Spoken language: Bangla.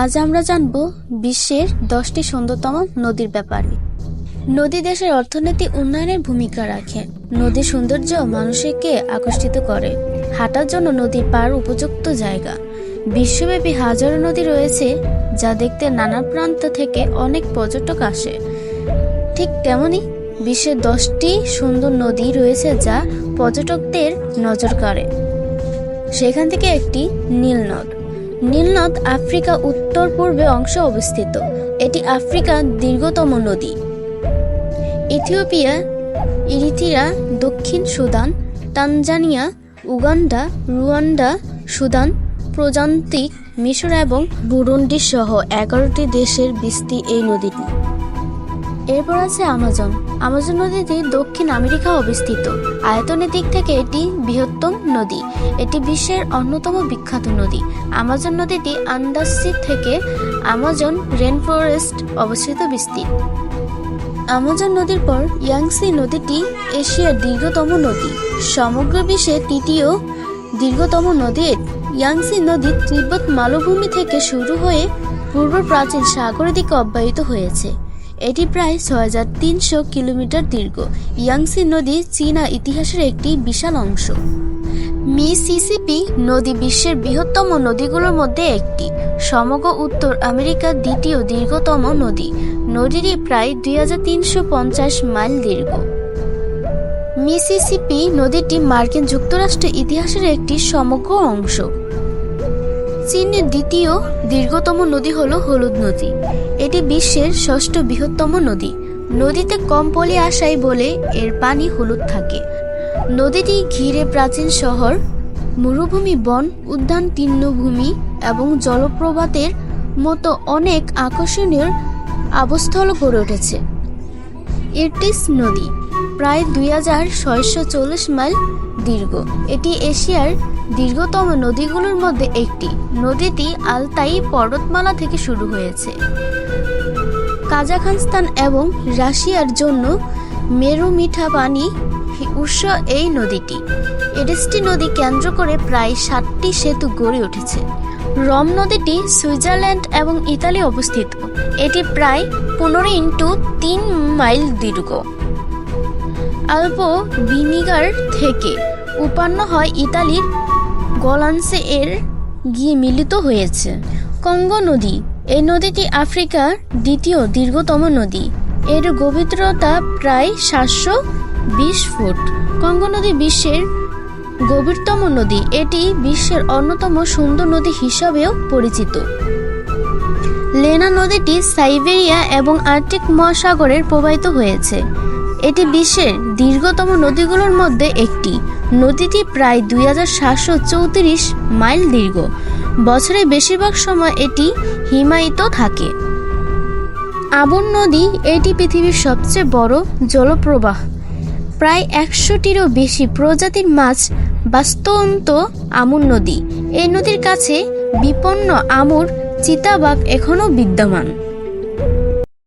আজ আমরা জানব বিশ্বের দশটি সুন্দরতম নদীর ব্যাপারে। নদী দেশের অর্থনীতি উন্নয়নের ভূমিকা রাখে। নদীর সৌন্দর্য মানুষকে আকর্ষিত করে। হাঁটার জন্য নদীর পার উপযুক্ত জায়গা। বিশ্বব্যাপী হাজারো নদী রয়েছে যা দেখতে নানা প্রান্ত থেকে অনেক পর্যটক আসে। ঠিক তেমনি বিশ্বের দশটি সুন্দর নদী রয়েছে যা পর্যটকদের নজর কাড়ে। সেখান থেকে একটি নীলনদ নীলনদ আফ্রিকা উত্তর পূর্বে অংশে অবস্থিত। এটি আফ্রিকার দীর্ঘতম নদী। ইথিওপিয়া ইরিথিরা দক্ষিণ Sudan, Tanzania, Uganda, Rwanda, Sudan, প্রজান্তিক, মিশর এবং বুরুন্ডি সহ এগারোটি দেশের বিস্তি এই নদীটি। এরপর আছে আমাজন। আমাজন নদীটি দক্ষিণ আমেরিকা অবস্থিত। আয়তনের দিক থেকে এটি বৃহত্তম নদী। এটি বিশ্বের অন্যতম বিখ্যাত নদী। আমাজন নদীটি আন্দাসি থেকে আমাজন রেন ফরেস্ট অবস্থিত বিস্তৃত। আমাজন নদীর পর ইয়াংসি নদীটি এশিয়ার দীর্ঘতম নদী। সমগ্র বিশ্বে তৃতীয় দীর্ঘতম নদী ইয়াংসি নদী তিব্বত মালভূমি থেকে শুরু হয়ে পূর্ব প্রাচীন সাগরের দিকে অব্যাহত হয়েছে। এটি প্রায় ছয় হাজার তিনশো কিলোমিটার দীর্ঘ। ইয়াংসি নদী চীনা ইতিহাসের একটি বিশাল অংশ। মিসিসিপি নদী বিশ্বের বৃহত্তম নদীগুলোর মধ্যে একটি। সমগ্র উত্তর আমেরিকার দ্বিতীয় দীর্ঘতম নদী। নদীটি প্রায় দুই হাজার তিনশো পঞ্চাশ মাইল দীর্ঘ। মিসিসিপি নদীটি মার্কিন যুক্তরাষ্ট্রের ইতিহাসের একটি সমগ্র অংশ। চীনের দ্বিতীয় দীর্ঘতম নদী হল হলুদ নদী। এটি বিশ্বের ষষ্ঠ বৃহত্তম নদী। নদীতে কম পলি আসায় বলে এর পানি হলুদ থাকে। নদীটি ঘিরে প্রাচীন শহর, মরুভূমি বন, উদ্যান তৃণভূমি এবং জলপ্রপাতের মতো অনেক আকর্ষণীয় আবস্থল গড়ে উঠেছে। ইরটিস নদী প্রায় দুই হাজার ছয়শো চল্লিশ মাইল দীর্ঘ। এটি এশিয়ার দীর্ঘতম নদীগুলোর মধ্যে একটি। নদীটি আলতাই পর্বতমালা থেকে শুরু হয়েছে। কাজাখস্তান এবং রাশিয়ার জন্য মেরু মিঠা পানি উৎস এই নদীটি। এডেসটি নদী কেন্দ্র করে প্রায় ষাটটি সেতু গড়ে উঠেছে। রম নদীটি সুইজারল্যান্ড এবং ইতালি অবস্থিত। এটি প্রায় পনেরো ইন্টু তিন মাইল দীর্ঘ। অল্প ভিনিগার থেকে উৎপন্ন হয় ইতালির গলান্সে এর গিয়ে মিলিত হয়েছে। কঙ্গো নদী, এই নদীটি আফ্রিকার দ্বিতীয় দীর্ঘতম নদী। এর গভীরতা প্রায় সাতশো বিশ ফুট। কঙ্গো নদী বিশ্বের গভীরতম নদী। এটি বিশ্বের অন্যতম সুন্দর নদী হিসাবেও পরিচিত। লেনা নদীটি সাইবেরিয়া এবং আর্কটিক মহাসাগরের প্রবাহিত হয়েছে। এটি বিশ্বের দীর্ঘতম নদীগুলোর মধ্যে একটি। নদীটি প্রায় দুই হাজার সাতশো চৌত্রিশ মাইল দীর্ঘ। বছরে বেশিরভাগ সময় এটি হিমায়িত থাকে। আবন নদী এটি পৃথিবীর সবচেয়ে বড় জলপ্রবাহ। প্রায় একশোটিরও বেশি প্রজাতির মাছ বাস্তন্ত আমুর নদী। এই নদীর কাছে বিপন্ন আমুর চিতাবাঘ এখনও বিদ্যমান।